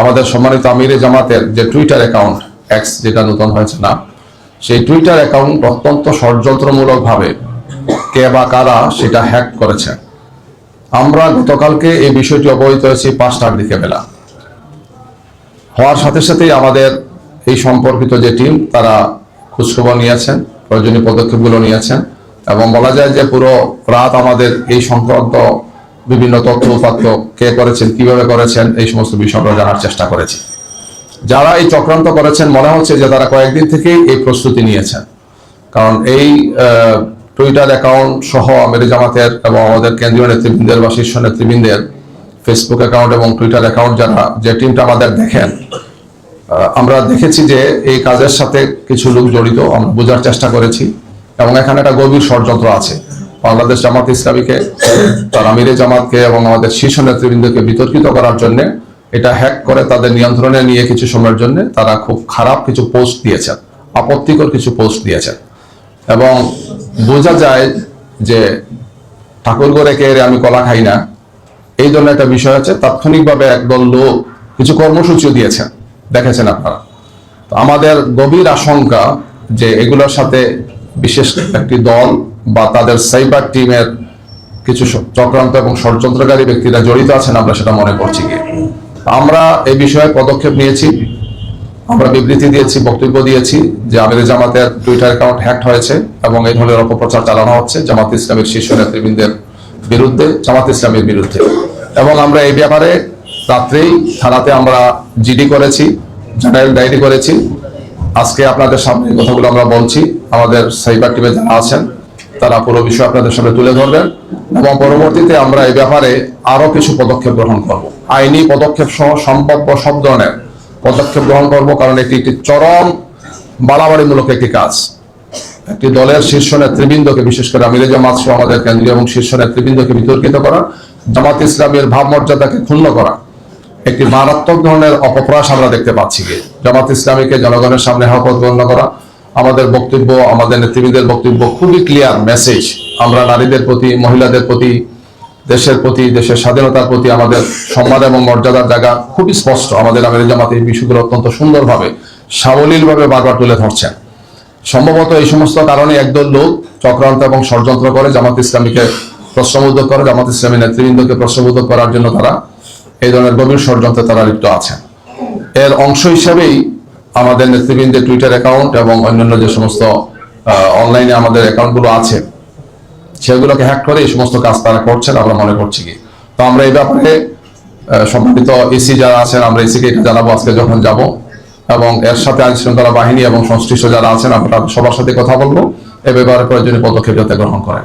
আমাদের সম্মানিত আমিরে জামাতের যে টুইটার অ্যাকাউন্ট এক্স যেটা নতুন হয়েছে না, সেই টুইটার অ্যাকাউন্ট অত্যন্ত ষড়যন্ত্রমূলকভাবে কে বা কারা সেটা হ্যাক করেছে। আমরা গতকালকে এই বিষয়টি অবহিত হয়েছি পাঁচটার দিকে বেলা। হওয়ার সাথে সাথেই আমাদের এই সম্পর্কিত যে টিম তারা খোঁজখবর নিয়েছেন, প্রয়োজনীয় পদক্ষেপগুলো নিয়েছেন এবং বলা যায় যে পুরো রাত আমাদের এই সংক্রান্ত বিভিন্ন তথ্য উপাত্ত কে করেছেন, কীভাবে করেছেন, এই সমস্ত বিষয়গুলো জানার চেষ্টা করেছি। যারা এই চক্রান্ত করেছেন, মনে হচ্ছে যে তারা কয়েকদিন থেকেই এই প্রস্তুতি নিয়েছেন। কারণ এই টুইটার অ্যাকাউন্ট সহ আমির জামাতের এবং আমাদের কেন্দ্রীয় নেতৃবৃন্দের বা শীর্ষ নেতৃবৃন্দের ফেসবুক অ্যাকাউন্ট এবং টুইটার অ্যাকাউন্ট যারা, যে টিমটা আমাদের দেখেন আমরা দেখেছি যে এই কাজের সাথে কিছু লোক জড়িত, আমরা বোঝার চেষ্টা করেছি এবং এখানে একটা গভীর ষড়যন্ত্র আছে। বাংলাদেশ জামাত ইসলামীকে, তার আমিরে জামাতকে এবং আমাদের শীর্ষ নেতৃবৃন্দকে বিতর্কিত করার জন্য এটা হ্যাক করে তাদের নিয়ন্ত্রণে নিয়ে কিছু সময়ের জন্য তারা খুব খারাপ কিছু পোস্ট দিয়েছেন, আপত্তিকর কিছু পোস্ট দিয়েছেন। এবং বোঝা যায় যে ঠাকুর করে কে আমি কলা খাই না, এই ধরনের একটা বিষয় আছে তাৎক্ষণিকভাবে একদল লোক কিছু কর্মসূচিও দিয়েছেন, দেখেছেন আপনারা। তো আমাদের গভীর আশঙ্কা যে এগুলোর সাথে বিশেষ একটি দল বা তাদের সাইবার টিমের কিছু চক্রান্ত এবং ষড়যন্ত্রকারী ব্যক্তিরা জড়িত আছেন, আমরা সেটা মনে করছি কি আমরা এই বিষয়ে পদক্ষেপ নিয়েছি, আমরা বিবৃতি দিয়েছি, বক্তব্য দিয়েছি যে আমির জামাতের টুইটার অ্যাকাউন্ট হ্যাক হয়েছে এবং এই ধরনের অপপ্রচার চালানো হচ্ছে জামাত ইসলামের শীর্ষ নেতৃবৃন্দের বিরুদ্ধে, জামাত ইসলামের বিরুদ্ধে। এবং আমরা এই ব্যাপারে রাত্রেই থানাতে আমরা জিডি করেছি জেনারেল ডায়েরি করেছি। আজকে আপনাদের সামনে কথাগুলো আমরা বলছি, আমাদের সাইবার টিমে যারা আছেন তারা পুরো বিষয় আপনাদের সামনে তুলে ধরবেন এবং পরবর্তীতে আমরা এই ব্যাপারে আরও কিছু পদক্ষেপ গ্রহণ করব। আইনি পদক্ষেপ সহ সম্ভাব্য সব ধরনের পদক্ষেপ গ্রহণ করব কারণ এটি একটি চরম বাড়াবাড়িমূলক একটি কাজ। একটি দলের শীর্ষ নেতৃবৃন্দকে বিশেষ করে আমিরে জামাত আমাদের কেন্দ্রীয় এবং শীর্ষ নেতৃবৃন্দকে বিতর্কিত করা, জামাত ইসলামের ভাবমর্যাদাকে ক্ষুণ্ণ করা, একটি মারাত্মক ধরনের অপপ্রয়াস আমরা দেখতে পাচ্ছি। জামাত ইসলামীকে জনগণের সামনে হকত গণ্য করা আমাদের বক্তব্য, আমাদের নেতৃবৃন্দের বক্তব্য, খুবই ক্লিয়ার মেসেজ আমরা নারীদের প্রতি, মহিলাদের প্রতি, দেশের প্রতি, দেশের স্বাধীনতার প্রতি আমাদের সম্মান এবং মর্যাদার জায়গা খুবই স্পষ্ট। আমাদের আমির জামাত এই বিষয়গুলো অত্যন্ত সুন্দরভাবে, সাবলীলভাবে বারবার তুলে ধরছেন। সম্ভবত এই সমস্ত কারণে একদল লোক চক্রান্ত এবং ষড়যন্ত্র করে জামাত ইসলামীকে প্রশ্নবোধ করে, জামাত ইসলামী নেতৃবৃন্দকে প্রশ্নবোধ করার জন্য তারা এই ধরনের গভীর ষড়যন্ত্রে তারা লিপ্ত আছেন। এর অংশ হিসেবেই আমাদের নেতৃবৃন্দের টুইটার অ্যাকাউন্ট এবং অন্যান্য যে সমস্ত অনলাইনে আমাদের অ্যাকাউন্টগুলো আছে, সেগুলোকে হ্যাক করে এই সমস্ত কাজ তারা করছেন, আমরা মনে করছি কি। তো আমরা এই ব্যাপারে সম্পর্কিত এসি যারা আছেন, আমরা এসিকে জানাব আজকে যখন যাব। এবং এর সাথে আইন শৃঙ্খলা বাহিনী এবং সংশ্লিষ্ট যারা আছেন, আমরা সবার সাথে কথা বলব। এ ব্যাপারে প্রয়োজনীয় পদক্ষেপ যাতে গ্রহণ করেন।